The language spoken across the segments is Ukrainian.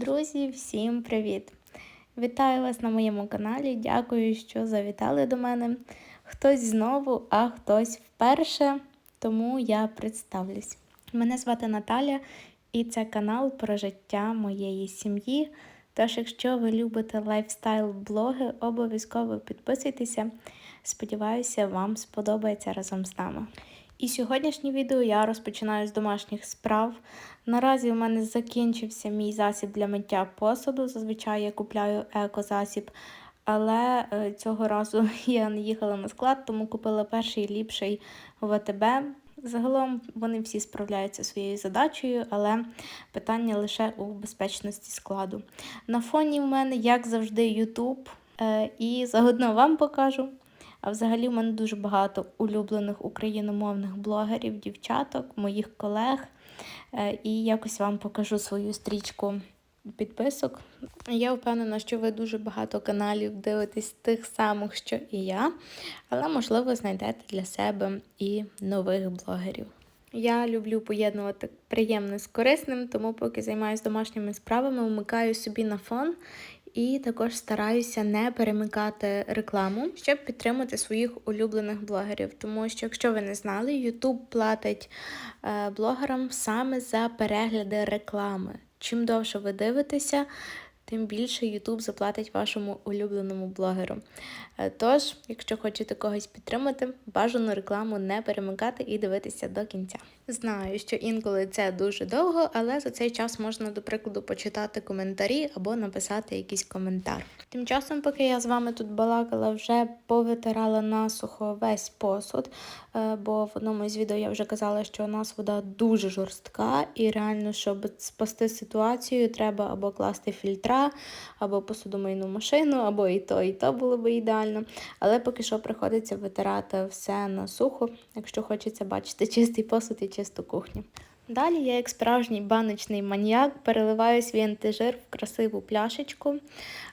Друзі, всім привіт! Вітаю вас на моєму каналі. Дякую, що завітали до мене. Хтось знову, а хтось вперше, тому я представлюсь. Мене звати Наталя, і це канал про життя моєї сім'ї. Тож, якщо ви любите лайфстайл-блоги, обов'язково підписуйтеся. Сподіваюся, вам сподобається разом з нами. І сьогоднішнє відео я розпочинаю з домашніх справ. Наразі у мене закінчився мій засіб для миття посуду. Зазвичай я купляю екозасіб, але е, цього разу я не їхала на склад, тому купила перший ліпший ВТБ. Загалом вони всі справляються своєю задачею, але питання лише у безпечності складу. На фоні в мене, як завжди, YouTube, е, і заодно вам покажу. А взагалі в мене дуже багато улюблених україномовних блогерів, дівчаток, моїх колег. Е, І якось вам покажу свою стрічку підписок. Я впевнена, що ви дуже багато каналів дивитесь тих самих, що і я, але, можливо, знайдете для себе і нових блогерів. Я люблю поєднувати приємне з корисним, тому поки займаюся домашніми справами, вмикаю собі на фон і також стараюся не перемикати рекламу, щоб підтримати своїх улюблених блогерів. Тому що, якщо ви не знали, YouTube платить е, блогерам саме за перегляди реклами. Чим довше ви дивитеся, тим більше YouTube заплатить вашому улюбленому блогеру. Е, Тож, якщо хочете когось підтримати, бажано рекламу не перемикати і дивитися до кінця. Знаю, що інколи це дуже довго, але за цей час можна, до прикладу, почитати коментарі або написати якийсь коментар. Тим часом, поки я з вами тут балакала, вже повитирала насухо весь посуд, е, бо в одному із відео я вже казала, що у нас вода дуже жорстка, і реально, щоб спасти ситуацію, треба або класти фільтра, або посудомийну машину, або і то, і то було би ідеально. Але поки що приходиться витирати все на сухо, якщо хочеться бачити чистий посуд і чисту кухню. Далі я, як справжній баночний маніяк, переливаю свій антижир в красиву пляшечку.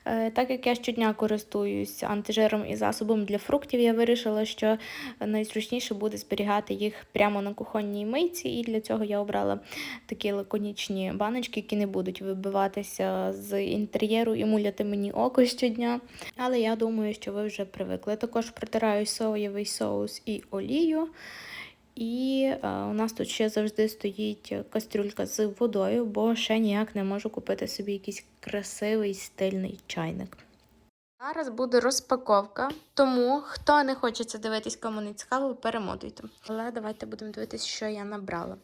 Е, Так як я щодня користуюсь антижиром і засобом для фруктів, я вирішила, що найзручніше буде зберігати їх прямо на кухонній мийці, і для цього я обрала такі лаконічні баночки, які не будуть вибиватися з інтер'єру і муляти мені око щодня. Але я думаю, що ви вже привикли. Також протираю соєвий соус і олію. І е, у нас тут ще завжди стоїть кастрюлька з водою, бо ще ніяк не можу купити собі якийсь красивий стильний чайник. Зараз буде розпаковка, тому хто не хочеться дивитись, кому не перемотуйте. Але давайте будемо дивитись, що я набрала.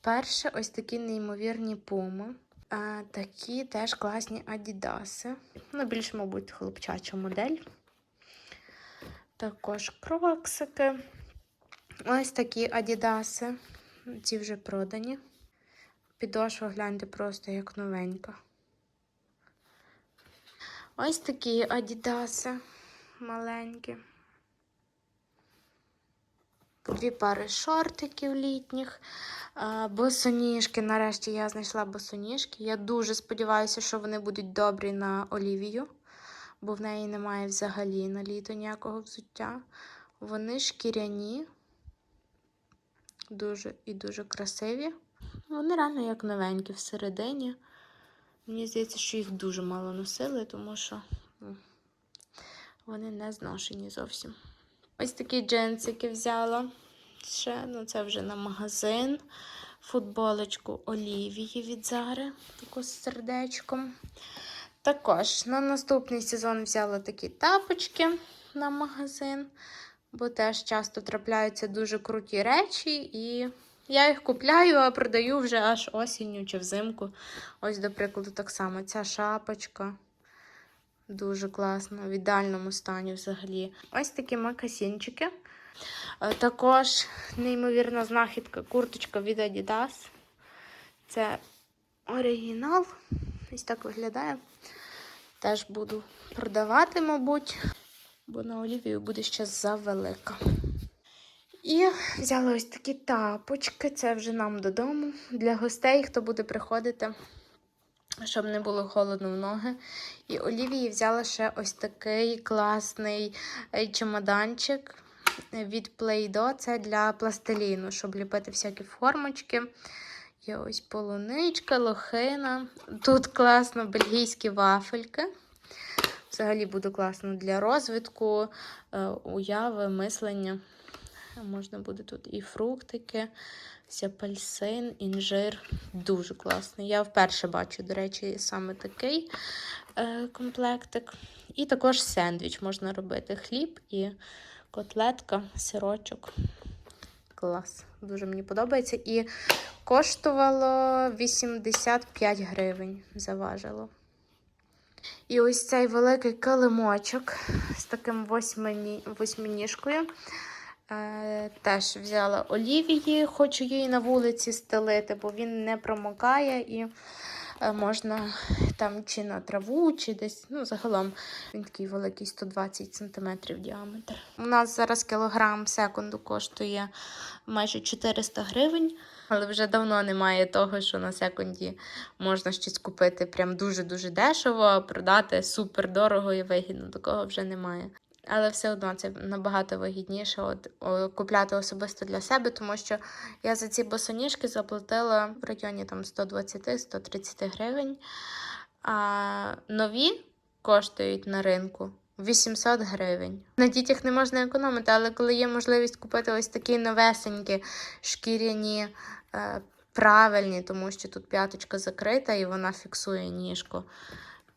Перше, ось такі неймовірні пуми. А, такі теж класні адідаси. Ну, більше, мабуть, хлопчача модель. Також кроксики. Ось такі адідаси. Ці вже продані. Підошва, гляньте, просто як новенька. Ось такі адідаси маленькі. Дві пари шортиків літніх. Босоніжки. Нарешті я знайшла босоніжки. Я дуже сподіваюся, що вони будуть добрі на Олівію, бо в неї немає взагалі на літо ніякого взуття. Вони шкіряні дуже і дуже красиві. Вони реально як новенькі всередині. Мені здається, що їх дуже мало носили, тому що ну, вони не зношені зовсім. Ось такі джинсики взяла. Ще, ну це вже на магазин. Футболочку Олівії від Зари, таку з сердечком. Також на наступний сезон взяла такі тапочки на магазин бо теж часто трапляються дуже круті речі, і я їх купляю, а продаю вже аж осінню чи взимку. Ось, до прикладу, так само ця шапочка. Дуже класно, в ідеальному стані взагалі. Ось такі макасінчики. Е, Також, неймовірна знахідка, курточка від Adidas. Це оригінал. Ось так виглядає. Теж буду продавати, мабуть бо на Олівію буде ще завелика. І взяла ось такі тапочки, це вже нам додому. Для гостей, хто буде приходити, щоб не було холодно в ноги. І Олівії взяла ще ось такий класний е, чемоданчик від Play-Doh. Це для пластиліну, щоб ліпити всякі формочки. Є ось полуничка, лохина. Тут класно бельгійські вафельки. Взагалі буде класно для розвитку, е, уяви, мислення. Можна буде тут і фруктики, апельсин, інжир. Дуже класний. Я вперше бачу, до речі, саме такий е, комплектик. І також сендвіч можна робити. Хліб і котлетка, сирочок. Клас. Дуже мені подобається. І коштувало 85 гривень. Заважило. І ось цей великий килимочок з таким восьмині... восьминіжкою. Е, теж взяла олівії, хочу її на вулиці стелити, бо він не промокає і е, можна там чи на траву, чи десь. Ну, загалом він такий великий 120 см діаметр. У нас зараз кілограм секунду коштує майже 400 гривень. Але вже давно немає того, що на секунді можна щось купити прям дуже-дуже дешево, а продати супер дорого і вигідно. Такого вже немає. Але все одно це набагато вигідніше от, купляти особисто для себе, тому що я за ці босоніжки заплатила в районі там 120-130 гривень. А нові коштують на ринку 800 гривень. На дітях не можна економити, але коли є можливість купити ось такі новесенькі шкіряні, правильні, тому що тут п'яточка закрита і вона фіксує ніжку.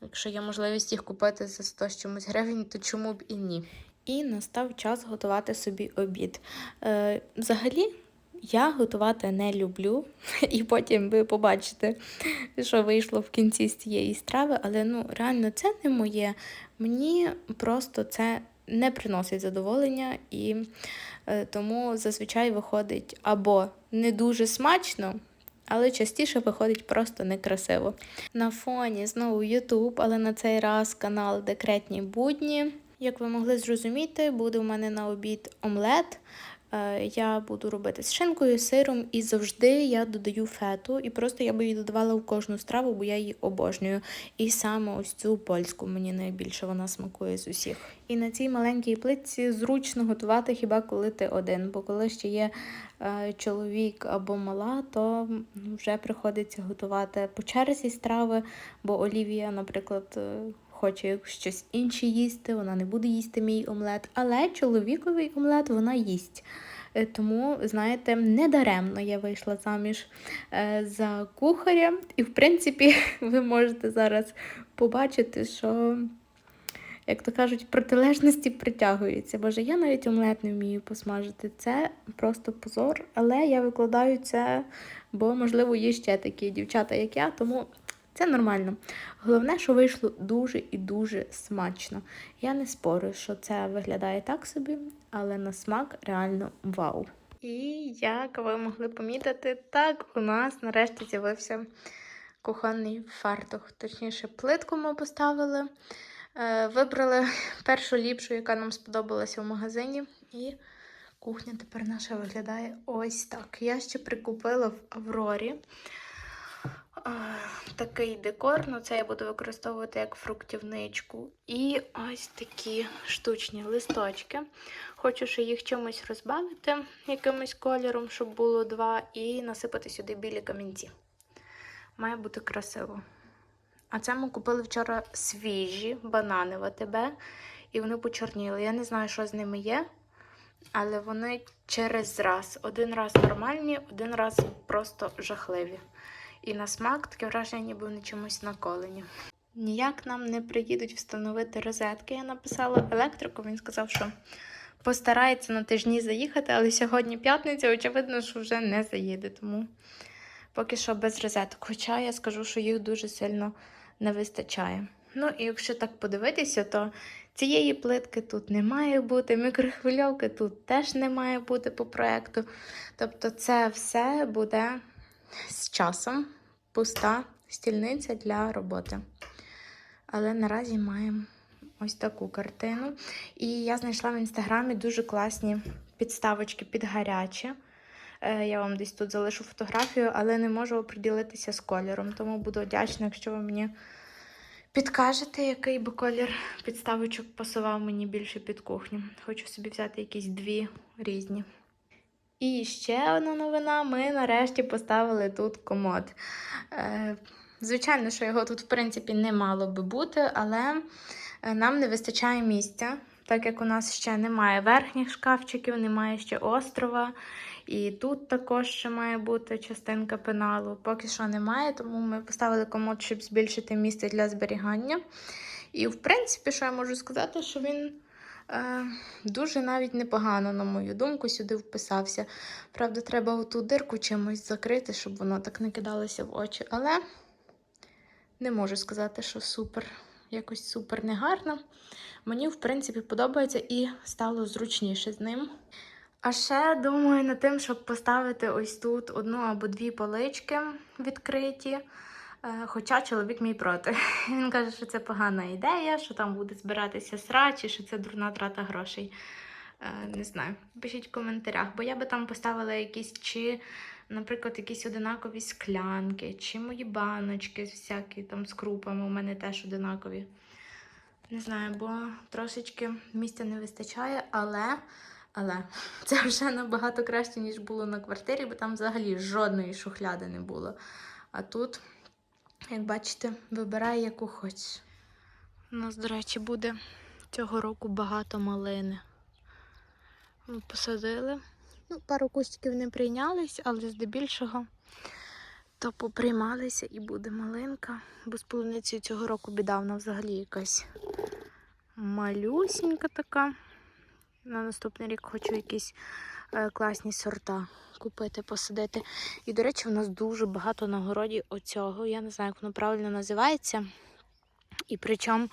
Якщо є можливість їх купити за 100 з чимось гривень, то чому б і ні? І настав час готувати собі обід. Е, взагалі, я готувати не люблю, і потім ви побачите, що вийшло в кінці з цієї страви, але ну реально це не моє. Мені просто це не приносить задоволення, і е, тому зазвичай виходить або не дуже смачно. Але частіше виходить просто некрасиво. На фоні знову Ютуб, але на цей раз канал Декретні будні. Як ви могли зрозуміти, буде у мене на обід омлет. Е, Я буду робити з шинкою, сиром, і завжди я додаю фету. І просто я би її додавала в кожну страву, бо я її обожнюю. І саме ось цю польську мені найбільше вона смакує з усіх. І на цій маленькій плитці зручно готувати хіба коли ти один. Бо коли ще є е, чоловік або мала, то вже приходиться готувати по черзі страви, бо Олівія, наприклад. Хоче щось інше їсти, вона не буде їсти мій омлет, але чоловіковий омлет вона їсть. Е, Тому, знаєте, недаремно я вийшла заміж е, за кухаря, і, в принципі, ви можете зараз побачити, що, як то кажуть, протилежності притягуються. Боже, я навіть омлет не вмію посмажити. Це просто позор, але я викладаю це, бо, можливо, є ще такі дівчата, як я, тому. Це нормально. Головне, що вийшло дуже і дуже смачно. Я не спорю, що це виглядає так собі, але на смак реально вау. І як ви могли помітити, так у нас нарешті з'явився кухонний фартух. Точніше, плитку ми поставили. Е, Вибрали першу ліпшу, яка нам сподобалася в магазині. І кухня тепер наша виглядає ось так. Я ще прикупила в Аврорі такий декор. Ну, це я буду використовувати як фруктівничку. І ось такі штучні листочки. Хочу ще їх чимось розбавити, якимось кольором, щоб було два, і насипати сюди білі камінці. Має бути красиво. А це ми купили вчора свіжі банани в АТБ, і вони почорніли. Я не знаю, що з ними є, але вони через раз. Один раз нормальні, один раз просто жахливі. І на смак таке враження, ніби вони чимось наколені. Ніяк нам не приїдуть встановити розетки. Я написала електрику, він сказав, що постарається на тижні заїхати, але сьогодні п'ятниця, очевидно, що вже не заїде. Тому поки що без розеток. Хоча я скажу, що їх дуже сильно не вистачає. Ну і якщо так подивитися, то цієї плитки тут не має бути, мікрохвильовки тут теж не має бути по проекту. Тобто, це все буде з часом пуста стільниця для роботи. Але наразі маємо ось таку картину. І я знайшла в інстаграмі дуже класні підставочки під гаряче. Е, Я вам десь тут залишу фотографію, але не можу оприділитися з кольором. Тому буду вдячна, якщо ви мені підкажете, який би колір підставочок пасував мені більше під кухню. Хочу собі взяти якісь дві різні. І ще одна новина: ми нарешті поставили тут комод. Е, звичайно, що його тут, в принципі, не мало би бути, але е, нам не вистачає місця, так як у нас ще немає верхніх шкафчиків, немає ще острова. І тут також ще має бути частинка пеналу. Поки що немає, тому ми поставили комод, щоб збільшити місце для зберігання. І, в принципі, що я можу сказати, що він дуже навіть непогано, на мою думку, сюди вписався. Правда, треба оту дирку чимось закрити, щоб воно так не кидалося в очі. Але не можу сказати, що супер, якось супер негарно. Мені, в принципі, подобається і стало зручніше з ним. А ще думаю над тим, щоб поставити ось тут одну або дві полички відкриті. Е, Хоча чоловік мій проти. Він каже, що це погана ідея, що там буде збиратися срач, і що це дурна трата грошей. Е, Не знаю, пишіть в коментарях, бо я би там поставила якісь чи, наприклад, якісь одинакові склянки, чи мої баночки всякі там з крупами, у мене теж одинакові. Не знаю, бо трошечки місця не вистачає, але, але це вже набагато краще, ніж було на квартирі, бо там взагалі жодної шухляди не було. А тут, як бачите, вибирай, яку хочеш. У нас, до речі, буде цього року багато малини. Ми посадили. Ну, пару кустиків не прийнялись, але здебільшого то поприймалися і буде малинка. Бо з полуницею цього року біда, вона взагалі якась малюсінька така. На наступний рік хочу якісь класні сорта купити, посадити. І, до речі, у нас дуже багато на городі оцього. Я не знаю, як воно правильно називається. І причому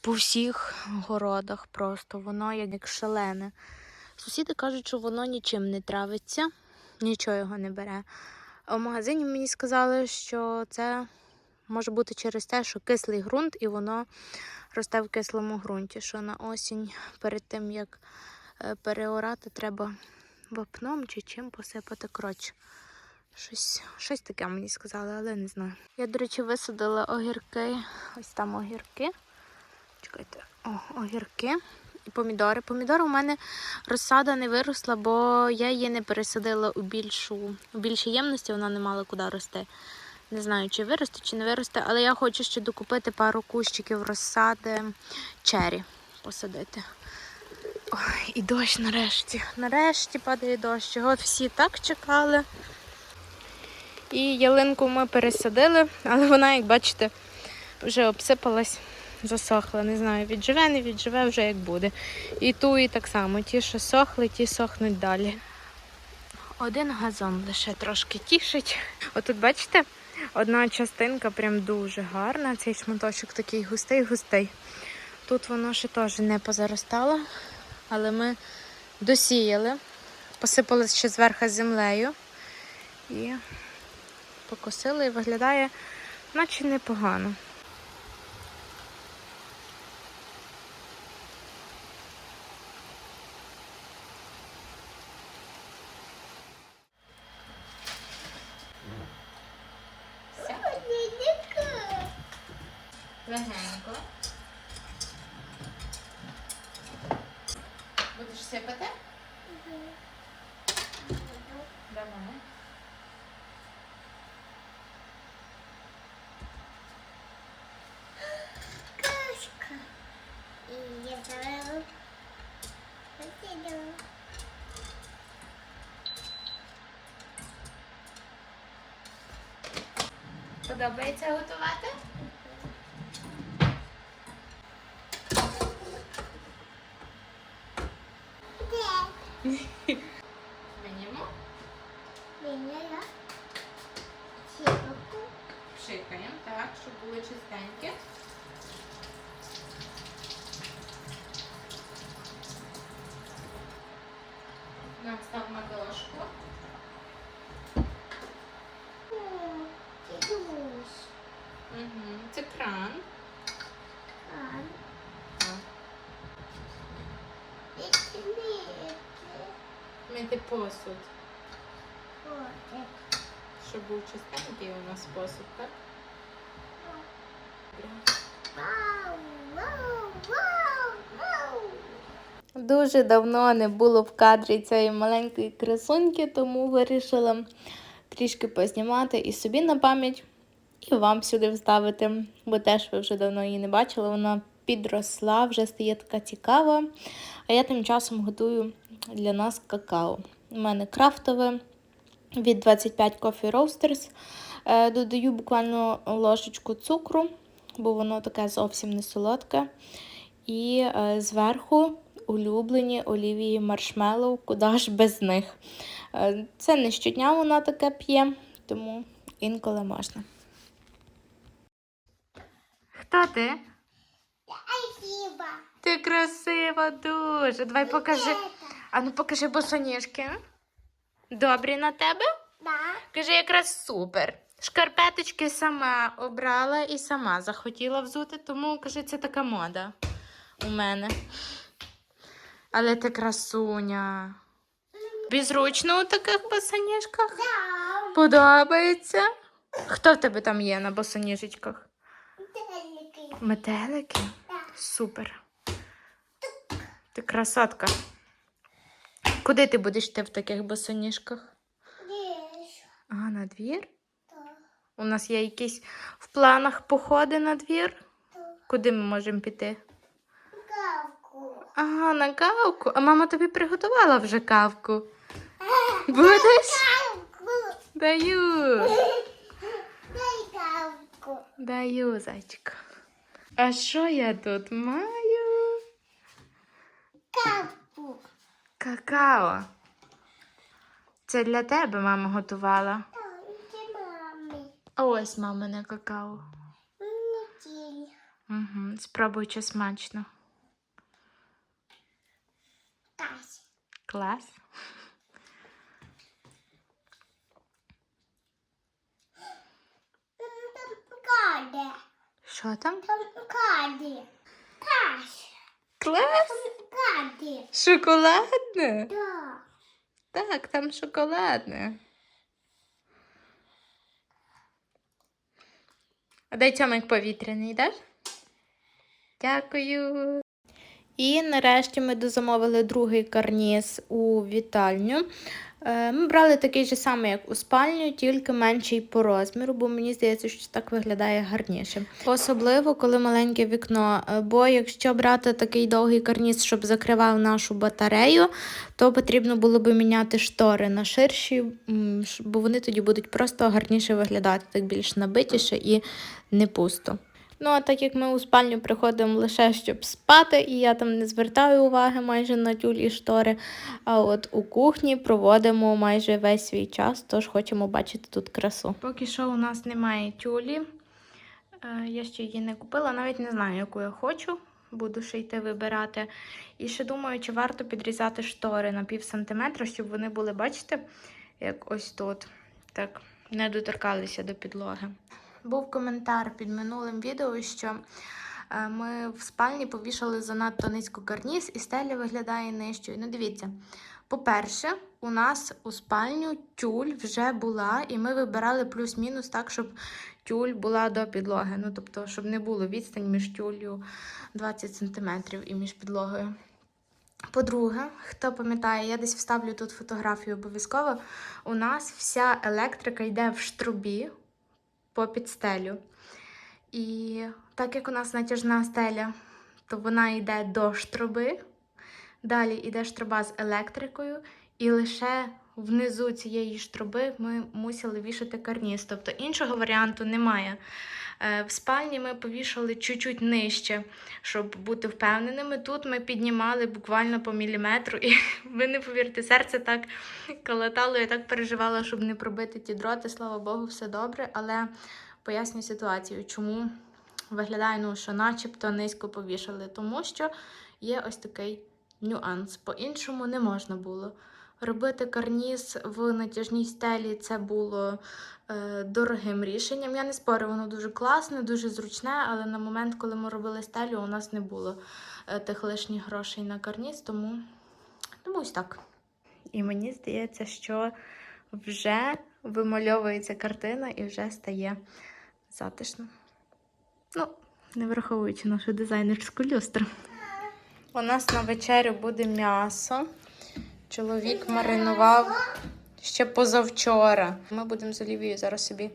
по всіх городах просто воно як, шалене. Сусіди кажуть, що воно нічим не травиться, нічого його не бере. А в магазині мені сказали, що це може бути через те, що кислий ґрунт і воно росте в кислому ґрунті. Що на осінь перед тим, як е, переорати, треба вапном чи чим посипати коротше. Щось, щось таке мені сказали, але не знаю. Я, до речі, висадила огірки. Ось там огірки. Чекайте, о, огірки і помідори. Помідори у мене розсада не виросла, бо я її не пересадила у більшу, у більшій ємності, вона не мала куди рости. Не знаю, чи виросте, чи не виросте, але я хочу ще докупити пару кущиків розсади чері посадити. Ой, і дощ нарешті. Нарешті падає дощ. От всі так чекали. І ялинку ми пересадили, але вона, як бачите, вже обсипалась, засохла. Не знаю, відживе, не відживе, вже як буде. І ту, і так само. Ті, що сохли, ті сохнуть далі. Один газон лише трошки тішить. Отут, бачите, одна частинка прям дуже гарна. Цей шматочок такий густий-густий. Тут воно ще теж не позаростало, але ми досіяли, посипали ще зверху землею і покосили і виглядає, наче непогано. Chceš sepete? Dám mame. Kaška. Je vzal. Poďte do. Подобається готувати? Мити посуд, щоб був чистенький у нас посуд, так? Дуже давно не було в кадрі цієї маленької красуньки, тому вирішила трішки познімати і собі на пам'ять, і вам сюди вставити, бо теж ви вже давно її не бачили. Вона підросла, вже стає така цікава. А я тим часом готую для нас какао. У мене крафтове від 25 Coffee Roasters. Е, Додаю буквально ложечку цукру, бо воно таке зовсім не солодке. І е, зверху улюблені олівії маршмеллоу, куди ж без них. Е, це не щодня вона таке п'є, тому інколи можна. Хто ти? Спасибо. Ти красива дуже. Давай покажи. А ну покажи босоніжки. Добрі на тебе? Да. Кажи, якраз супер. Шкарпеточки сама обрала і сама захотіла взути, тому кажи, це така мода у мене. Але ти красуня. Тобі зручно у таких босоніжках? Да. Подобається? Хто в тебе там є на босоніжечках? Телики. Метелики? Да. Супер. Ти красотка. Куди ти будеш йти в таких босоніжках? А, на двір? Да. У нас є якісь в планах походи на двір? Да. Куди ми можемо піти? Гавку. Ага, на кавку. А мама тобі приготувала вже кавку. Будеш? Гавку. Даю. Дай гавку. Даю, зайчик. А що я тут маю? Какао. Це для тебе мама готувала. Це мами. А ось мамине какао. Угу. Спробуй чи смачно. Клас. Там каде. Що там? Там каде. Кась. Клас. Шоколадне. Шоколадне? Да. Так, там шоколадне. А дай Тьомик повітряний, даш? Дякую. І нарешті ми дозамовили другий карніз у вітальню. Е, Ми брали такий же самий, як у спальню, тільки менший по розміру, бо мені здається, що так виглядає гарніше. Особливо, коли маленьке вікно. е, Бо якщо брати такий довгий карніз, щоб закривав нашу батарею, то потрібно було би міняти штори на ширші, бо вони тоді будуть просто гарніше виглядати, так більш набитіше і не пусто. Ну, а так як ми у спальню приходимо лише щоб спати, і я там не звертаю уваги майже на тюль і штори. А от у кухні проводимо майже весь свій час, тож хочемо бачити тут красу. Поки що у нас немає тюлі. Е, Я ще її не купила, навіть не знаю, яку я хочу. Буду ще йти вибирати. І ще думаю, чи варто підрізати штори на пів сантиметра, щоб вони були, бачите, як ось тут. Так, не доторкалися до підлоги. Був коментар під минулим відео, що е, ми в спальні повішали занадто низько карніз і стеля виглядає нижчою. Ну, дивіться. По-перше, у нас у спальню тюль вже була, і ми вибирали плюс-мінус так, щоб тюль була до підлоги. Ну, тобто, щоб не було відстань між тюллю 20 см і між підлогою. По-друге, хто пам'ятає, я десь вставлю тут фотографію обов'язково. У нас вся електрика йде в штрубі по підстелю. І так як у нас натяжна стеля, то вона йде до штроби. Далі йде штроба з електрикою, і лише внизу цієї штроби ми мусили вішати карніз. Тобто іншого варіанту немає. Е, В спальні ми повішали чуть-чуть нижче, щоб бути впевненими. Тут ми піднімали буквально по міліметру, і ви не повірте, серце так калатало, я так переживала, щоб не пробити ті дроти. Слава Богу, все добре. Але поясню ситуацію, чому виглядає, ну, що начебто низько повішали, тому що є ось такий нюанс. По-іншому не можна було. Робити карніз в натяжній стелі це було е, дорогим рішенням. Я не спорю, воно дуже класне, дуже зручне, але на момент, коли ми робили стелю, у нас не було е, тих лишніх грошей на карніз, тому, тому ось так. І мені здається, що вже вимальовується картина і вже стає затишно. Ну, не враховуючи нашу дизайнерську люстру. У нас на вечерю буде м'ясо. Чоловік маринував ще позавчора. Ми будемо з Олівією зараз собі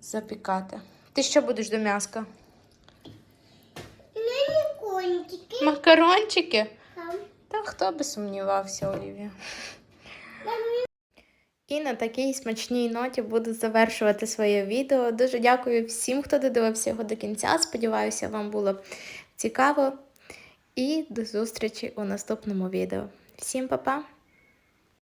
запікати. Ти що будеш до м'яска? Мені кончики. Макарончики? Та хто би сумнівався, Олівія. І на такій смачній ноті буду завершувати своє відео. Дуже дякую всім, хто додивився його до кінця. Сподіваюся, вам було цікаво. І до зустрічі у наступному відео. Всім па-па!